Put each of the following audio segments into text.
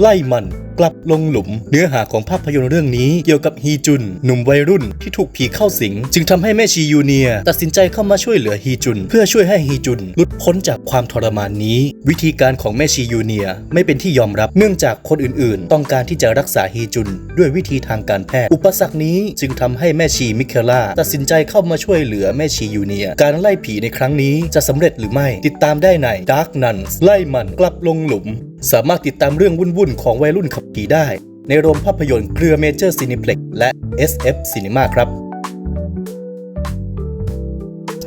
ไล่มันกลับลงหลุม เนื้อหาของภาพยนตร์เรื่องนี้เกี่ยวกับฮีจุน หนุ่มวัยรุ่นที่ถูกผีเข้าสิง จึงทำให้แม่ชียูเนีย ตัดสินใจเข้ามาช่วยเหลือฮีจุน เพื่อช่วยให้ฮีจุนหลุดพ้นจากความทรมานนี้ วิธีการของแม่ชียูเนียไม่เป็นที่ยอมรับเนื่องจากคนอื่นๆ ต้องการที่จะรักษาฮีจุน ด้วยวิธีทางการแพทย์ อุปสรรคนี้จึงทำให้แม่ชีมิเคล่าตัดสินใจเข้ามาช่วยเหลือแม่ชียูเนีย การไล่ผีในครั้งนี้จะสำเร็จหรือไม่ ติดตามได้ใน Dark Nuns ไล่มันกลับลงหลุม สามารถติดตามเรื่องวุ่นๆ ของวัยรุ่นขับผีได้ ในโรงภาพยนตร์เครือเมเจอร์ซีนิเพล็กและ SF Cinema ครับ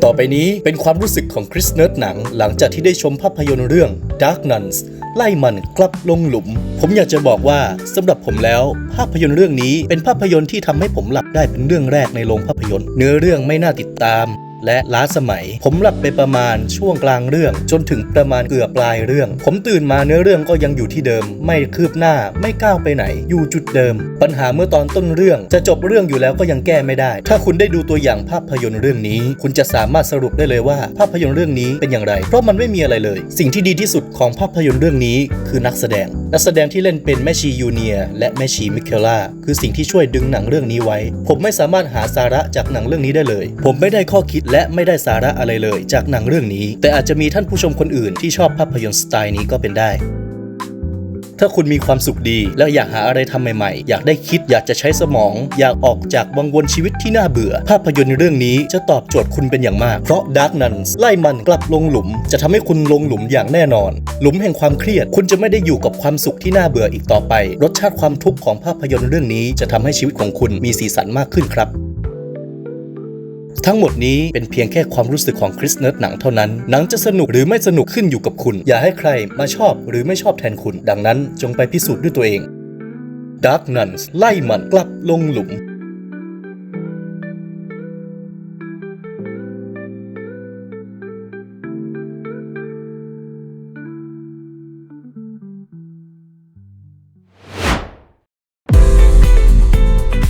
ต่อไปนี้เป็นความรู้สึกของคริสเนิร์ดหนัง หลังจากที่ได้ชมภาพยนตร์เรื่อง Dark Nuns ไล่มันกลับลงหลุม ผมอยากจะบอกว่าสำหรับผมแล้ว ภาพยนตร์เรื่องนี้เป็นภาพยนตร์ที่ทำให้ผมหลับได้เป็นเรื่องแรกในโรงภาพยนตร์ เนื้อเรื่องไม่น่าติดตาม และล้าสมัย ผมหลับไปประมาณช่วงกลางเรื่อง จนถึงประมาณเกือบปลายเรื่อง ผมตื่นมาเนื้อเรื่องก็ยังอยู่ที่เดิม ไม่คืบหน้าไม่ก้าวไปไหน อยู่จุดเดิม ปัญหาเมื่อตอนต้นเรื่องจะจบเรื่องอยู่แล้วก็ยังแก้ไม่ได้ ถ้าคุณได้ดูตัวอย่างภาพยนตร์เรื่องนี้ คุณจะสามารถสรุปได้เลยว่า ภาพยนตร์เรื่องนี้เป็นอย่างไร เพราะมันไม่มีอะไรเลย สิ่งที่ดีที่สุดของภาพยนตร์เรื่องนี้คือนักแสดง นักแสดงที่เล่นเป็นแม่ชียูเนียและแม่ชีมิเคล่าคือสิ่งที่ช่วยดึงหนังเรื่องนี้ไว้ ผมไม่สามารถหาสาระจากหนังเรื่องนี้ได้เลย ผมไม่ได้ข้อคิดและและไม่ได้สาระอะไรเลยจากหนังเรื่องนี้ แต่อาจจะมีท่านผู้ชมคนอื่นที่ชอบภาพยนตร์สไตล์นี้ก็เป็นได้ถ้าคุณมีความสุขดี แล้วอยากหาอะไรทำใหม่ๆ อยากได้คิดอยากจะใช้สมอง อยากออกจากวังวนชีวิตที่น่าเบื่อ ภาพยนตร์เรื่องนี้จะตอบโจทย์คุณเป็นอย่างมาก เพราะ Dark Nuns ไล่มันกลับลงหลุม จะทำให้คุณลงหลุมอย่างแน่นอน หลุมแห่งความเครียด คุณจะไม่ได้อยู่กับความสุขที่น่าเบื่ออีกต่อไป รสชาติความทุกข์ของภาพยนตร์เรื่องนี้จะทำให้ชีวิตของคุณมีสีสันมากขึ้นครับ ทั้งหมดนี้เป็นเพียงแค่ความรู้สึกของคริสเนิร์ดหนังเท่านั้น หนังจะสนุกหรือไม่สนุกขึ้นอยู่กับคุณ อย่าให้ใครมาชอบหรือไม่ชอบแทนคุณ ดังนั้นจงไปพิสูจน์ด้วยตัวเอง Dark Nuns ไล่มันกลับลงหลุม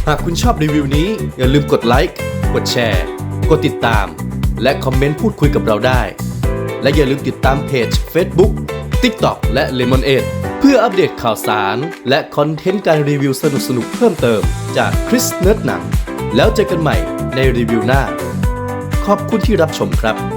หากคุณชอบรีวิวนี้ อย่าลืมกดไลค์ กดแชร์ กดติดตาม และคอมเมนต์พูดคุยกับเราได้ และอย่าลืมติดตามเพจ Facebook TikTok และ Lemonade เพื่ออัปเดตข่าวสาร และคอนเทนต์การรีวิวสนุกสนุกเพิ่มเติมจากคริสเนิร์ดหนัง แล้วเจอกันใหม่ในรีวิวหน้า ขอบคุณที่รับชมครับ